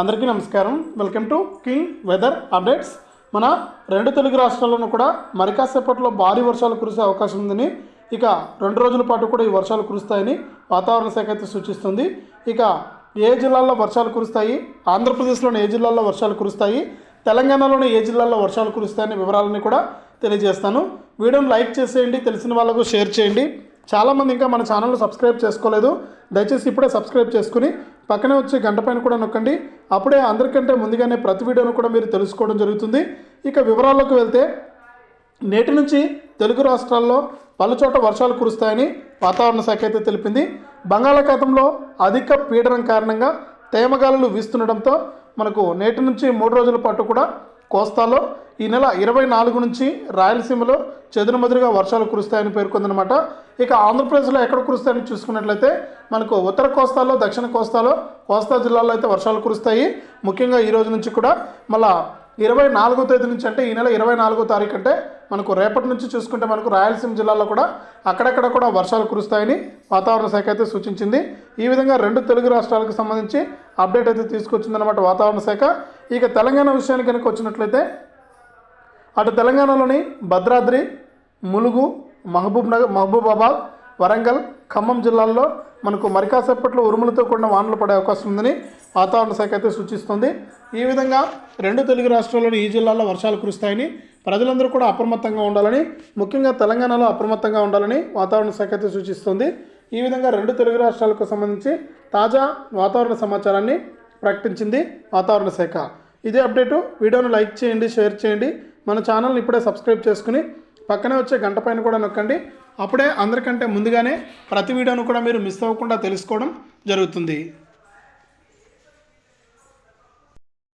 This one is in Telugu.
అందరికీ నమస్కారం. Welcome to king weather updates మన రెండు తెలుగు రాష్ట్రాల్లోనూ కూడా మరికాసేపట్లో భారీ వర్షాలు కురిసే అవకాశం ఉందని ఇక రెండు రోజుల పాటు కూడా ఈ వర్షాలు కురుస్తాయని వాతావరణ శాఖ అయితే సూచిస్తుంది. ఇక ఏ జిల్లాల్లో వర్షాలు కురుస్తాయి? ఆంధ్రప్రదేశ్లోని ఏ జిల్లాల్లో వర్షాలు కురుస్తాయి? తెలంగాణలోని ఏ జిల్లాల్లో వర్షాలు కురుస్తాయనే వివరాలని కూడా తెలియజేస్తాను. వీడియోని లైక్ చేసేయండి తెలిసిన వాళ్ళకు షేర్ చేయండి. చాలామంది ఇంకా మన ఛానల్ను సబ్స్క్రైబ్ చేసుకోలేదు. దయచేసి ఇప్పుడే సబ్స్క్రైబ్ చేసుకుని పక్కనే వచ్చే గంట పైన కూడా నొక్కండి. అప్పుడే అందరికంటే ముందుగానే ప్రతి వీడియోను కూడా మీరు తెలుసుకోవడం జరుగుతుంది. ఇక వివరాల్లోకి వెళ్తే నేటి నుంచి తెలుగు రాష్ట్రాల్లో పలుచోట వర్షాలు కురుస్తాయని వాతావరణ శాఖ అయితే తెలిపింది. బంగాళాఖాతంలో అధిక పీడనం కారణంగా తేమగాలులు వీస్తుండటంతో మనకు నేటి నుంచి మూడు రోజుల పాటు కూడా కోస్తాలో ఈ నెల ఇరవై నాలుగు నుంచి రాయలసీమలో చెదురుమదురుగా వర్షాలు కురుస్తాయని పేర్కొందనమాట ఇక ఆంధ్రప్రదేశ్లో ఎక్కడ కురుస్తాయని చూసుకున్నట్లయితే మనకు ఉత్తర కోస్తాలో దక్షిణ కోస్తాలో కోస్తా జిల్లాలో అయితే వర్షాలు కురుస్తాయి. ముఖ్యంగా ఈ రోజు నుంచి కూడా మళ్ళా ఇరవై నాలుగో తేదీ నుంచి అంటే ఈ నెల ఇరవై నాలుగో తారీఖు అంటే మనకు రేపటి నుంచి చూసుకుంటే మనకు రాయలసీమ జిల్లాలో కూడా అక్కడక్కడ కూడా వర్షాలు కురుస్తాయని వాతావరణ శాఖ అయితే సూచించింది. ఈ విధంగా రెండు తెలుగు రాష్ట్రాలకు సంబంధించి అప్డేట్ అయితే తీసుకొచ్చిందన్నమాట వాతావరణ శాఖ. ఇక తెలంగాణ విషయానికి కనుక వచ్చినట్లయితే అటు తెలంగాణలోని భద్రాద్రి ములుగు మహబూబ్ నగర్ మహబూబాబాద్ వరంగల్ ఖమ్మం జిల్లాల్లో మనకు మరికాసేపట్లో ఉరుములతో కూడిన వానలు పడే అవకాశం ఉందని వాతావరణ శాఖ అయితే సూచిస్తుంది. ఈ విధంగా రెండు తెలుగు రాష్ట్రాల్లోని ఈ జిల్లాల్లో వర్షాలు కురుస్తాయని ప్రజలందరూ కూడా అప్రమత్తంగా ఉండాలని ముఖ్యంగా తెలంగాణలో అప్రమత్తంగా ఉండాలని వాతావరణ శాఖ అయితే సూచిస్తుంది. ఈ విధంగా రెండు తెలుగు రాష్ట్రాలకు సంబంధించి తాజా వాతావరణ సమాచారాన్ని ప్రకటించింది వాతావరణ శాఖ. ఇదే అప్డేటు. వీడియోను లైక్ చేయండి షేర్ చేయండి. మన ఛానల్ని ఇప్పుడే సబ్స్క్రైబ్ చేసుకుని పక్కనే వచ్చే గంట పైన కూడా నొక్కండి. అప్పుడే అందరికంటే ముందుగానే ప్రతి వీడియోను కూడా మీరు మిస్ అవ్వకుండా తెలుసుకోవడం జరుగుతుంది.